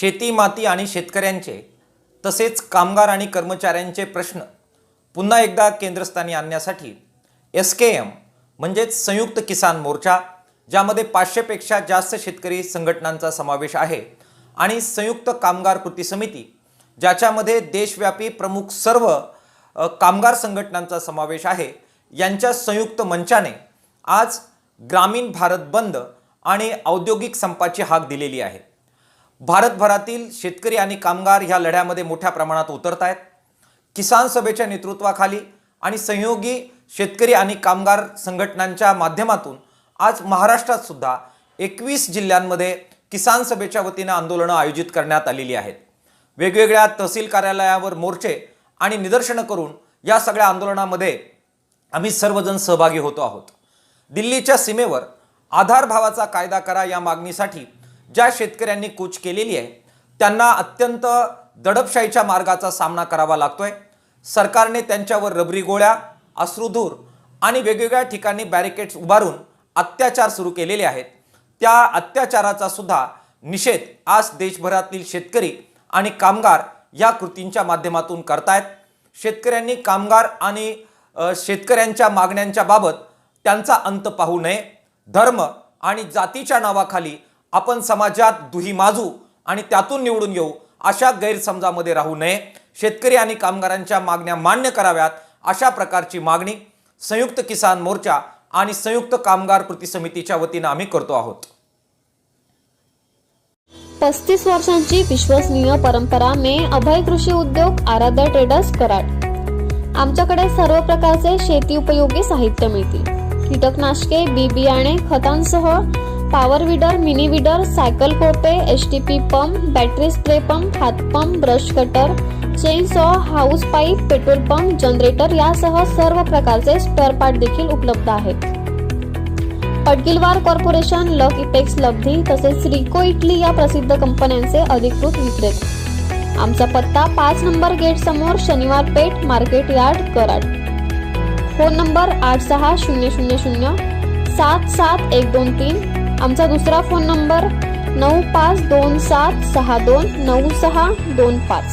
शेती माती आणि शेतकऱ्यांचे तसेच कामगार आणि कर्मचाऱ्यांचे प्रश्न पुन्हा एकदा केंद्रस्थानी आणण्यासाठी एस के एम म्हणजेच संयुक्त किसान मोर्चा ज्यामध्ये पाचशेपेक्षा जास्त शेतकरी संघटनांचा समावेश आहे आणि संयुक्त कामगार कृती समिती ज्याच्यामध्ये देशव्यापी प्रमुख सर्व कामगार संघटनांचा समावेश आहे. यांच्या संयुक्त मंचाने आज ग्रामीण भारत बंद आणि औद्योगिक संपाची हाक दिलेली आहे. भारतभरातील शेतकरी आणि कामगार ह्या लढ्यामध्ये मोठ्या प्रमाणात उतरत आहेत किसान सभेच्या नेतृत्वाखाली आणि सहयोगी शेतकरी आणि कामगार संघटनांच्या माध्यमातून आज महाराष्ट्रात सुद्धा एकवीस जिल्ह्यांमध्ये किसान सभेच्या वतीनं आंदोलनं आयोजित करण्यात आलेली आहेत. वेगवेगळ्या तहसील कार्यालयावर मोर्चे आणि निदर्शनं करून या सगळ्या आंदोलनामध्ये आम्ही सर्वजण सहभागी होतो आहोत. दिल्लीच्या सीमेवर आधार भावाचा कायदा करा या मागणीसाठी ज्या शेतकऱ्यांनी कूच केलेली आहे त्यांना अत्यंत दडपशाहीच्या मार्गाचा सामना करावा लागतोय. सरकारने त्यांच्यावर रबरी गोळ्या अश्रुधूर आणि वेगवेगळ्या ठिकाणी बॅरिकेड्स उभारून अत्याचार सुरू केलेले आहेत. त्या अत्याचाराचा सुद्धा निषेध आज देशभरातील शेतकरी आणि कामगार या कृतींच्या माध्यमातून करतायत. शेतकऱ्यांनी कामगार आणि शेतकऱ्यांच्या मागण्यांच्या बाबत त्यांचा अंत पाहू नये. धर्म आणि जातीच्या नावाखाली आपण समाजात दुही माजू आणि त्यातून निवडून येऊ अशा गैरसमजामध्ये राहू नये. शेतकरी आणि कामगारांच्या मागण्या मान्य कराव्यात अशा प्रकारची मागणी संयुक्त किसान मोर्चा आणि संयुक्त कामगार कृती समितीच्या वतीनं आम्ही करतो आहोत. पस्तीस वर्षांची विश्वसनीय परंपरा मे अभय कृषी उद्योग आराध्य ट्रेडर्स कराड. आमच्याकडे सर्व प्रकारचे शेती उपयोगी साहित्य मिळतील. कीटकनाशके बी बियाणे खतांसह power weeder mini weeder cycle कोपे H T P pump battery spray pump हातपंप brush cutter chain saw hose pipe petrol pump generator यासह सर्व प्रकारचे स्पेअर पार्ट देखील उपलब्ध आहेत. पडगिलवार कॉर्पोरेशन लक इपेक्स लब्धी तसेच रिको इटली या प्रसिद्ध कंपन्यांचे अधिकृत विक्रेते. आमचा पत्ता पाच नंबर गेट समोर Shaniwar Peth market yard Karad. Phone number आठ सहा शून्य शून्य शून्य सात सात एक दोन तीन आमचा दुसरा फोन नंबर नऊ पाच दोन सात सहा दोन नऊ सहा दोन पाच.